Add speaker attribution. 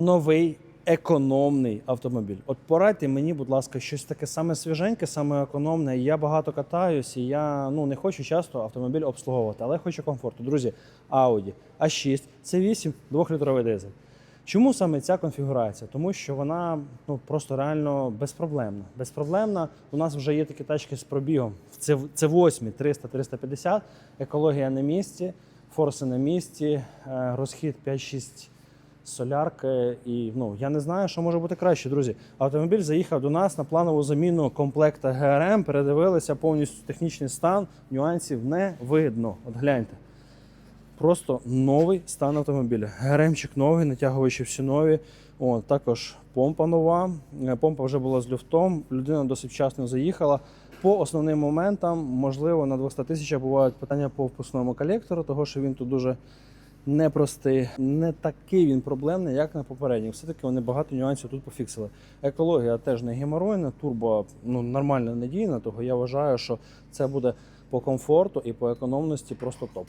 Speaker 1: новий економний автомобіль. От порадьте мені, будь ласка, щось таке саме свіженьке, саме економне. Я багато катаюсь, і я ну не хочу часто автомобіль обслуговувати, але хочу комфорту. Друзі, Audi A6 це 8 2-літровий дизель. Чому саме ця конфігурація? Тому що вона ну просто реально безпроблемна. Безпроблемна. У нас вже є такі тачки з пробігом. Це це 8 300 350 екологія на місці, форси на місці, е, розхід 5-6 солярки. І ну я не знаю, що може бути краще, друзі. Автомобіль заїхав до нас на планову заміну комплекта ГРМ. Передивилися повністю технічний стан, нюансів не видно. От гляньте. Просто новий стан автомобіля. ГРМчик новий, натягувачі всі нові. О, також помпа нова. Е, Помпа вже була з люфтом. Людина досить вчасно заїхала. По основним моментам, можливо, на 200 тисячах бувають питання по впускному колектору, того що він тут дуже непростий. Не такий він проблемний, як на попередніх. Все-таки вони багато нюансів тут пофіксили. Екологія теж не геморойна, турбо ну, нормально надійна, того я вважаю, що це буде по комфорту і по економності просто топ.